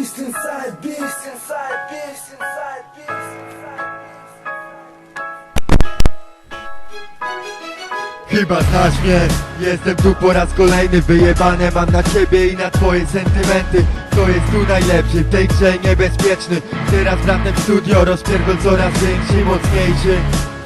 Beast inside, beast inside, beast inside, beast. Chyba znasz mnie, jestem tu po raz kolejny Wyjebane mam na ciebie i na twoje sentymenty. Kto jest tu najlepszy, w tej grze niebezpieczny. Teraz bratem w studio, rozpierdol coraz większy, mocniejszy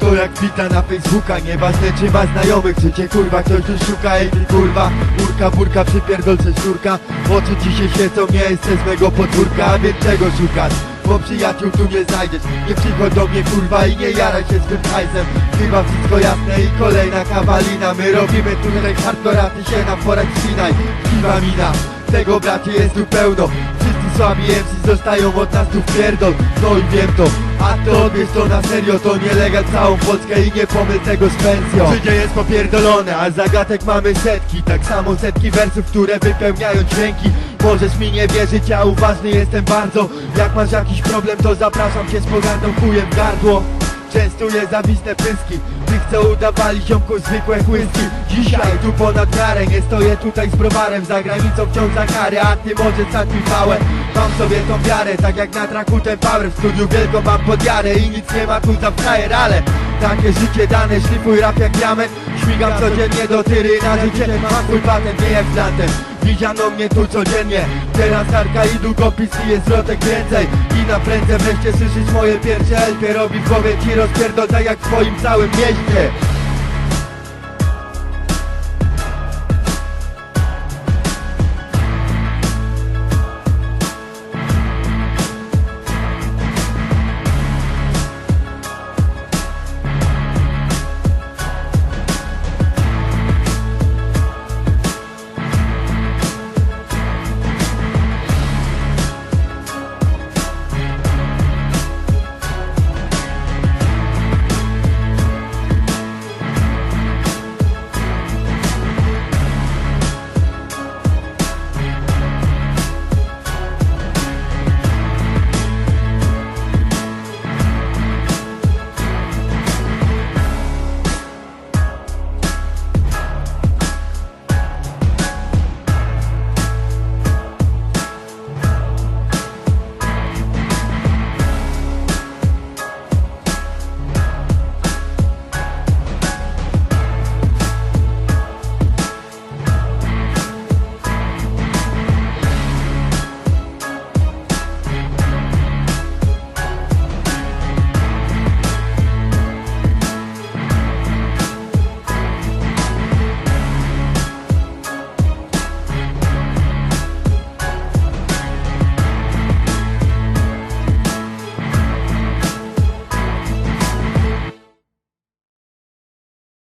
to jak wita na Facebooka, nieważne czy ma znajomych, czy cię kurwa ktoś tu szuka. Ej ty kurwa, burka, burka, przypierdolce szurka Oczy ci się świecą, nie jesteś z mego podwórka, a więc czego szukasz? Bo przyjaciół tu nie znajdziesz. Nie przychodź do mnie kurwa i nie jaraj się z tym hajsem. Chyba wszystko jasne i kolejna kawalina. My robimy tutaj hardcore, a ty się nam porać spinaj Kiwa mina, tego bracie jest tu pełno. Wszyscy słabi MC zostają od nas tu w pierdol. No i wiem to, a to odbierz to na serio To nielegal całą Polskę i nie pomyl tego z pensją. Życie jest popierdolone, a zagadek mamy setki. Tak samo setki wersów, które wypełniają dźwięki. Możesz mi nie wierzyć, ja uważny jestem bardzo. Jak masz jakiś problem, to zapraszam cię z pogardą chujem w gardło Częstuję zawisne pyski Tych co udawali ziomku zwykłe whisky. Dzisiaj tu ponad miarę Nie stoję tutaj z browarem Za granicą wciąż za karę A ty może pałę Mam sobie tą wiarę Tak jak na traku ten power W studiu wielką mam podjarę I nic nie ma tu za frajer Ale takie życie dane Szlifuj rap jak diament. Śmigam codziennie do tyry na życie Mam twój patent, nie jak blantem Widziano mnie tu codziennie. Teraz karka i długopis i jest zwrotek więcej. I na prędce wreszcie słyszysz moje pierwsze LP Robi w głowie ci rozpierdol tak jak w twoim całym mieście